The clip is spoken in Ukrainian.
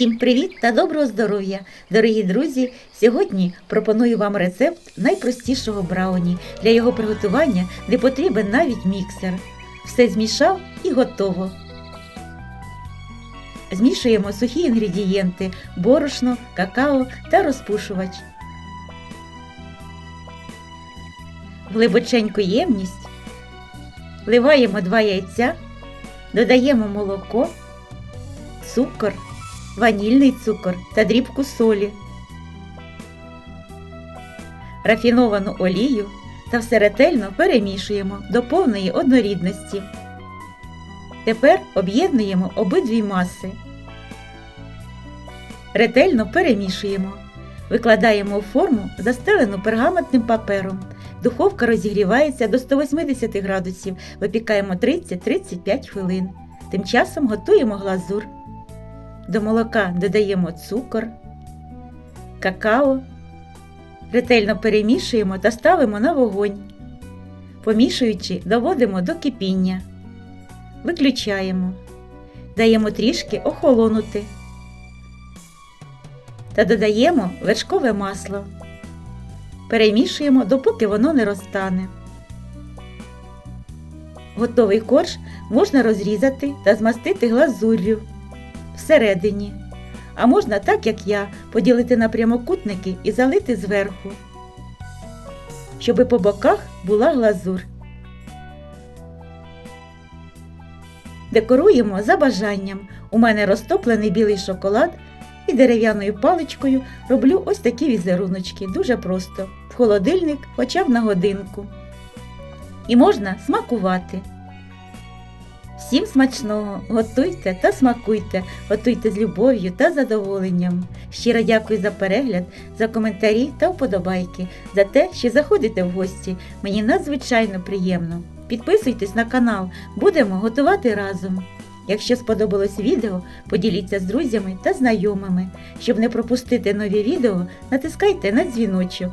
Всім привіт та доброго здоров'я! Дорогі друзі! Сьогодні пропоную вам рецепт найпростішого брауні. Для його приготування не потрібен навіть міксер. Все змішав і готово. Змішуємо сухі інгредієнти борошно, какао та розпушувач. Глибоченьку ємність вливаємо 2 яйця, додаємо молоко, цукор ванільний цукор та дрібку солі, рафіновану олію та все ретельно перемішуємо до повної однорідності. Тепер об'єднуємо обидві маси. Ретельно перемішуємо. Викладаємо у форму, застелену пергаментним папером. Духовка розігрівається до 180 градусів, випікаємо 30-35 хвилин. Тим часом готуємо глазур. До молока додаємо цукор, какао, ретельно перемішуємо та ставимо на вогонь. Помішуючи, доводимо до кипіння. Виключаємо, даємо трішки охолонути та додаємо вершкове масло. Перемішуємо, допоки воно не розтане. Готовий корж можна розрізати та змастити глазур'ю всередині. А можна так, як я, поділити на прямокутники і залити зверху, щоб по боках була глазур. Декоруємо за бажанням. У мене розтоплений білий шоколад і дерев'яною паличкою роблю ось такі візеруночки. Дуже просто. В холодильник хоча б на годинку. І можна смакувати. Всім смачного! Готуйте та смакуйте, готуйте з любов'ю та задоволенням. Щиро дякую за перегляд, за коментарі та вподобайки, за те, що заходите в гості. Мені надзвичайно приємно. Підписуйтесь на канал, будемо готувати разом. Якщо сподобалось відео, поділіться з друзями та знайомими. Щоб не пропустити нові відео, натискайте на дзвіночок.